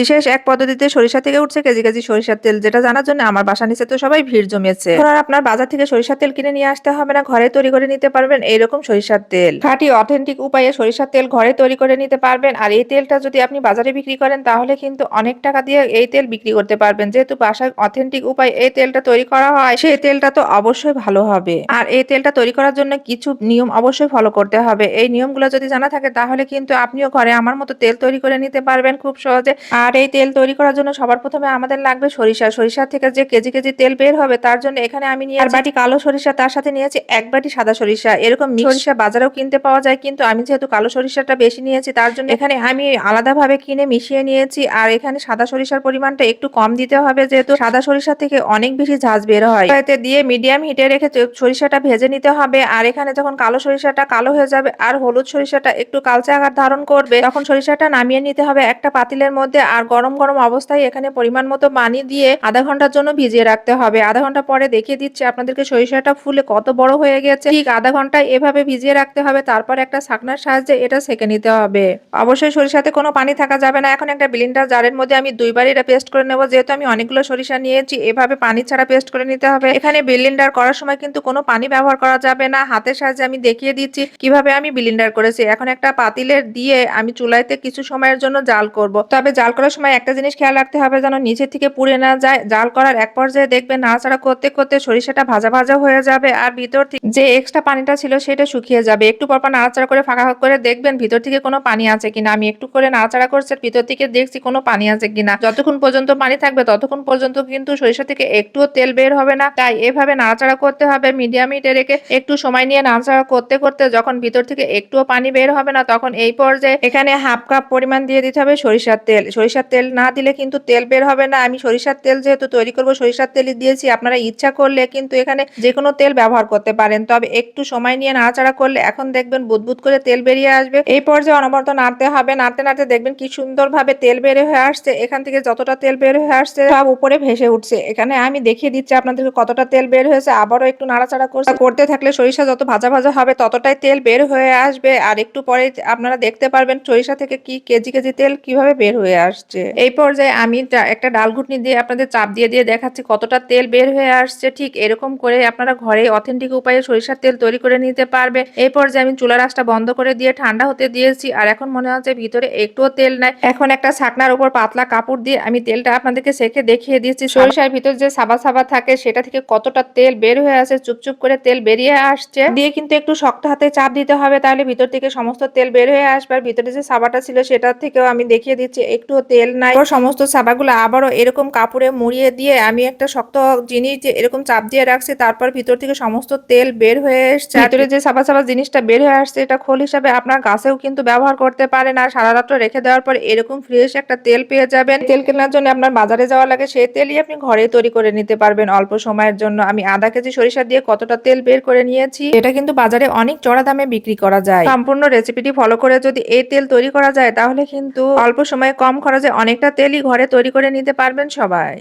বিশেষ এক পদ্ধতিতে সরিষা থেকে উঠছে কেজি কেজি সরিষার তেল, যেটা জানার জন্য আমার বাসা নিচে তো সবাই ভিড় জমিয়েছে। আর আপনার বাজার থেকে সরিষার তেল কিনে নিয়ে আসতে হবে না, ঘরে তৈরি করে নিতে পারবেন এইরকম সরিষার তেল। খাঁটি অথেন্টিক উপায়ে সরিষার তেল ঘরে তৈরি করে নিতে পারবেন, আর এই তেলটা যদি আপনি বাজারে বিক্রি করেন, তাহলে কিন্তু অনেক টাকা দিয়ে এই তেল বিক্রি করতে পারবেন। যেহেতু বাসায় অথেন্টিক উপায় এই তেলটা তৈরি করা হয়, সেই তেলটা তো অবশ্যই ভালো হবে। আর এই তেলটা তৈরি করার জন্য কিছু নিয়ম অবশ্যই ফলো করতে হবে। এই নিয়মগুলো যদি জানা থাকে, তাহলে কিন্তু আপনিও ঘরে আমার মতো তেল তৈরি করে নিতে পারবেন খুব সহজে। আর এই তেল তৈরি করার জন্য সবার প্রথমে আমাদের লাগবে সরিষা। সরিষা থেকে যে কেজি কেজি তেল বের হবে তার জন্য এখানে আমি নিয়ে আর বাটি কালো সরিষা তার সাথে নিয়েছি এক বাটি সাদা সরিষা। এরকম সরিষা বাজারেও কিনতে পাওয়া যায় কিন্তু আমি যেহেতু কালো সরিষাটা বেশি নিয়েছি তার জন্য এখানে আমি আলাদাভাবে কিনে মিশিয়ে নিয়েছি। আর এখানে সাদা সরিষার পরিমাণটা একটু কম দিতে হবে যেহেতু সাদা সরিষা থেকে অনেক বেশি ঝাঁজ বের হয়। এতে দিয়ে মিডিয়াম হিটে রেখে সরিষাটা ভেজে নিতে হবে। আর এখানে যখন কালো সরিষাটা কালো হয়ে যাবে আর হলুদ সরিষাটা একটু কালচে আকার ধারণ করবে তখন সরিষাটা নামিয়ে নিতে হবে একটা পাতিলের মধ্যে। আর গরম গরম অবস্থায় এখানে পরিমাণ মতো পানি দিয়ে আধা ঘণ্টার জন্য ভিজিয়ে রাখতে হবে। আধা ঘণ্টা পরে দেখিয়ে দিচ্ছি আপনাদেরকে সরিষাটা ফুলে কত বড় হয়ে গেছে। ঠিক আধা ঘণ্টা এভাবে ভিজিয়ে রাখতে হবে, তারপর একটা ছাকনার সাহায্যে এটা সেকে নিতে হবে। অবশ্যই সরিষাতে কোনো পানি থাকা যাবে না। এখন একটা ব্লিন্ডার জারের মধ্যে আমি দুইবার এটা পেস্ট করে নেব। যেহেতু আমি অনেকগুলো সরিষা নিয়েছি, এভাবে পানি ছাড়া পেস্ট করে নিতে হবে। এখানে ব্লিন্ডার করার সময় কিন্তু কোনো পানি ব্যবহার করা যাবে না। হাতের সাহায্যে আমি দেখিয়ে দিচ্ছি কীভাবে আমি ব্লিন্ডার করেছি। এখন একটা পাতিলের দিয়ে আমি চুলাইতে কিছু সময়ের জন্য জাল করব। তবে জাল করার সময় একটা জিনিস খেয়াল রাখতে হবে যেন নিচে থেকে পুড়ে না যায়। জাল করার এক পর্যায়ে দেখবেন নাড়াচাড়া করতে করতে সরিষাটা ভাজা ভাজা হয়ে যাবে আর ভিতর থেকে যে এক্সট্রা পানিটা ছিল সেটা শুকিয়ে যাবে। একটু পরপর নাড়াচাড়া করে ফাঁকা করে দেখবেন ভিতর থেকে কোনো পানি আছে কিনা। আমি একটু করে নাড়াচাড়া করছি ভিতর থেকে দেখছি কোনো পানি আছে কিনা। যতক্ষণ পর্যন্ত পানি থাকবে ততক্ষণ পর্যন্ত কিন্তু সরিষা থেকে একটুও তেল বের হবে না। তাই এভাবে নাড়াচাড়া করতে হবে, মিডিয়াম হিটে রেখে একটু সময় নিয়ে নাড়াচাড়া করতে করতে যখন ভিতর থেকে একটুও পানি বের হবে না তখন এই পর্যায়ে এখানে হাফ কাপ পরিমাণ দিয়ে দিতে হবে সরিষার তেল। সরিষার তেল না দিলে কিন্তু তেল বের হবে না। আমি সরিষার তেল যেহেতু তৈরি করব, সরিষার তেলই দিয়েছি। আপনারা ইচ্ছা করলে কিন্তু এখানে যে কোনো তেল ব্যবহার করতে পারেন। তবে একটু সময় নিয়ে নাড়াচাড়া করলে এখন দেখবেন বুদবুদ করে তেল বেরিয়ে আসবে। এই পর্যায়ে অনবরত নাড়তে হবে। নাড়তে নাড়তে দেখবেন কি সুন্দরভাবে তেল বের হয়ে আসছে। এখান থেকে যতটা তেল বের হয়ে আসছে সব উপরে ভেসে উঠছে। এখানে আমি দেখিয়ে দিচ্ছি আপনাদেরকে কতটা তেল বের হয়েছে। আবারও একটু নাড়াচাড়া করছে। করতে থাকলে সরিষা যত ভাজা ভাজা হবে ততটাই তেল বের হয়ে আসবে। আর একটু পরে আপনারা দেখতে পারবেন সরিষা থেকে কি কেজি কেজি তেল কীভাবে বের হয়ে আসছে। এই পর্যায়ে আমি একটা ডাল ঘুটনি দিয়ে আপনাদের চাপ দিয়ে দিয়ে দেখাচ্ছি কতটা তেল বের হয়ে আসছে। ঠিক এরকম করে আপনারা ঘরে অথেন্টিক উপায়ে সরিষার তেল তৈরি করে নিতে পারবে। এই পর্যায়ে আমি চুলার আঁচটা বন্ধ করে দিয়ে ঠান্ডা হতে দিয়েছি। আর এখন মনে হচ্ছে ভিতরে একটুও তেল নাই। এখন একটা ছাকনার উপর পাতলা কাপড় দিয়ে আমি তেলটা আপনাদেরকে সেকে দেখিয়ে দিয়েছি সরিষার ভিতর যে সাবা সাবা থাকে, সেটা থেকে কতটা তেল বের হয়ে আসে চুপচুপ করে তেল বেরিয়ে আসছে। দিয়ে কিন্তু একটু শক্ত হাতে চাপ দিতে হবে, তাহলে ভিতর থেকে সমস্ত তেল বের হয়ে আসবে। আর ভিতরে যে সাবাটা ছিল সেটা থেকেও আমি দেখিয়ে দিচ্ছি, একটুও তেল নাই। সমস্ত সাবাগুলো আবারও এরকম কাপড়ে মুড়িয়ে দিয়ে আমি একটা শক্ত জিনিস যে এরকম চাপ দিয়ে রাখছি, তারপর ভিতর থেকে সমস্ত তেল বের হয়ে এসছে ভিতরে যে সাবা সাবা জিনিসটা বের হয়ে আসছে, এটা খোল হিসাবে আপনার গাছেও কিন্তু ব্যবহার করতে পারেন আর সারা রাত্র রেখে দেওয়ার পর এরকম ফ্রেশ একটা তেল পেয়ে যাবেন। তেল কেনার জন্য আপনার বাজারে যাওয়া লাগে, সেই তেলই আপনি ঘরে তৈরি করে নিতে পারবেন অল্প সময়ের জন্য। আমি আধা কেজি সরিষা দিয়ে কতটা তেল বের করে নিয়েছি, এটা কিন্তু বাজারে অনেক চড়া দামে বিক্রি করা যায়। সম্পূর্ণ রেসিপিটি ফলো করে যদি এই তেল তৈরি করা যায়, তাহলে কিন্তু অল্প সময়ে কম খরচে অনেকটা তেলই ঘরে তৈরি করে নিতে পারবেন সবাই।